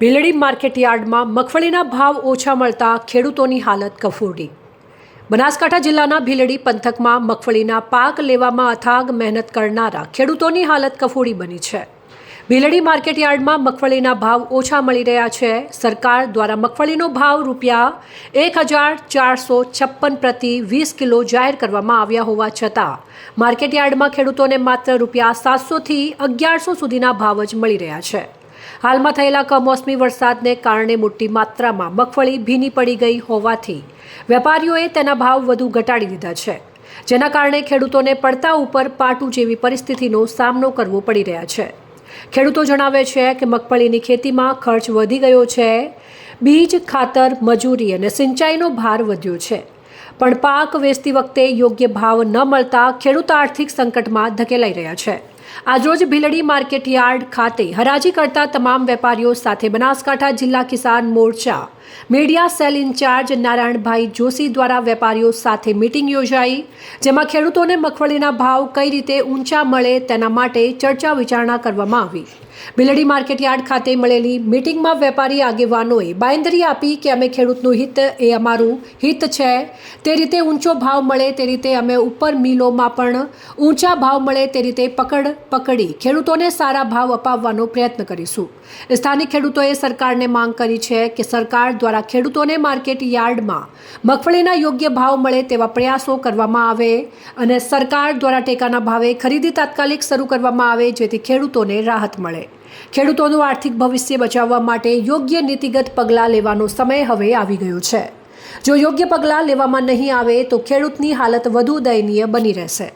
ભીલડી માર્કેટયાર્ડમાં મગફળીના ભાવ ઓછા મળતા ખેડૂતોની હાલત કફોડી. બનાસકાંઠા જિલ્લાના ભીલડી પંથકમાં મગફળીના પાક લેવામાં અથાગ મહેનત કરનારા ખેડૂતોની હાલત કફોડી બની છે. ભીલડી માર્કેટયાર્ડમાં મગફળીના ભાવ ઓછા મળી રહ્યા છે. સરકાર દ્વારા મગફળીનો ભાવ રૂપિયા એક હજાર ચારસો છપ્પન પ્રતિ વીસ કિલો જાહેર કરવામાં આવ્યા હોવા છતાં માર્કેટયાર્ડમાં ખેડૂતોને માત્ર રૂપિયા સાતસોથી અગિયારસો સુધીના ભાવ જ મળી રહ્યા છે. હાલમાં થયેલા કમોસમી વરસાદને કારણે મોટી માત્રામાં મગફળી ભીની પડી ગઈ હોવાથી વેપારીઓએ તેના ભાવ વધુ ઘટાડી દીધા છે, જેના કારણે ખેડૂતોને પડતા ઉપર પાટું જેવી પરિસ્થિતિનો સામનો કરવો પડી રહ્યા છે. ખેડૂતો જણાવે છે કે મગફળીની ખેતીમાં ખર્ચ વધી ગયો છે, બીજ, ખાતર, મજૂરી અને સિંચાઈનો ભાર વધ્યો છે. પણ પાક વેચતી વખતે યોગ્ય ભાવ ન મળતા ખેડૂત આર્થિક સંકટમાં ધકેલાઈ રહ્યા છે. આજરોજ ભીલડી માર્કેટ યાર્ડ ખાતે હરાજી કરતા તમામ વેપારીઓ સાથે બનાસકાંઠા જિલ્લા Kisan Morcha. Media cell incharge Narayanbhai Joshi દ્વારા વેપારીઓ સાથે મીટિંગ યોજાઈ, જેમાં ખેડૂતોને મગફળીના ભાવ કઈ રીતે ઊંચા મળે તેના માટે ચર્ચા વિચારણા કરવામાં આવી. ભીલડી માર્કેટ યાર્ડ ખાતે મળેલી મીટિંગમાં વેપારી આગેવાનોએ બાંયધરી આપી કે અમે ખેડૂતનું હિત, એ અમારું હિત છે. તે રીતે ઊંચો ભાવ મળે તે રીતે અમે ઉપર મિલોમાં પણ ઊંચા ભાવ મળે તે રીતે પકડ પકડી ખેડૂતોને સારા ભાવ અપાવવાનો પ્રયત્ન કરીશું. સ્થાનિક ખેડૂતોએ સરકારને માંગ કરી છે કે સરકાર દ્વારા ખેડૂતોને માર્કેટ યાર્ડમાં મગફળીના યોગ્ય ભાવ મળે તેવા પ્રયાસો કરવામાં આવે અને સરકાર દ્વારા ટેકાના ભાવે ખરીદી તાત્કાલિક શરૂ કરવામાં આવે જેથી ખેડૂતોને રાહત મળે. ખેડૂતોનું આર્થિક ભવિષ્ય બચાવવા માટે યોગ્ય નીતિગત પગલાં લેવાનો સમય હવે આવી ગયો છે. જો યોગ્ય પગલાં લેવામાં નહીં આવે તો ખેડૂતની હાલત વધુ દયનીય બની રહેશે.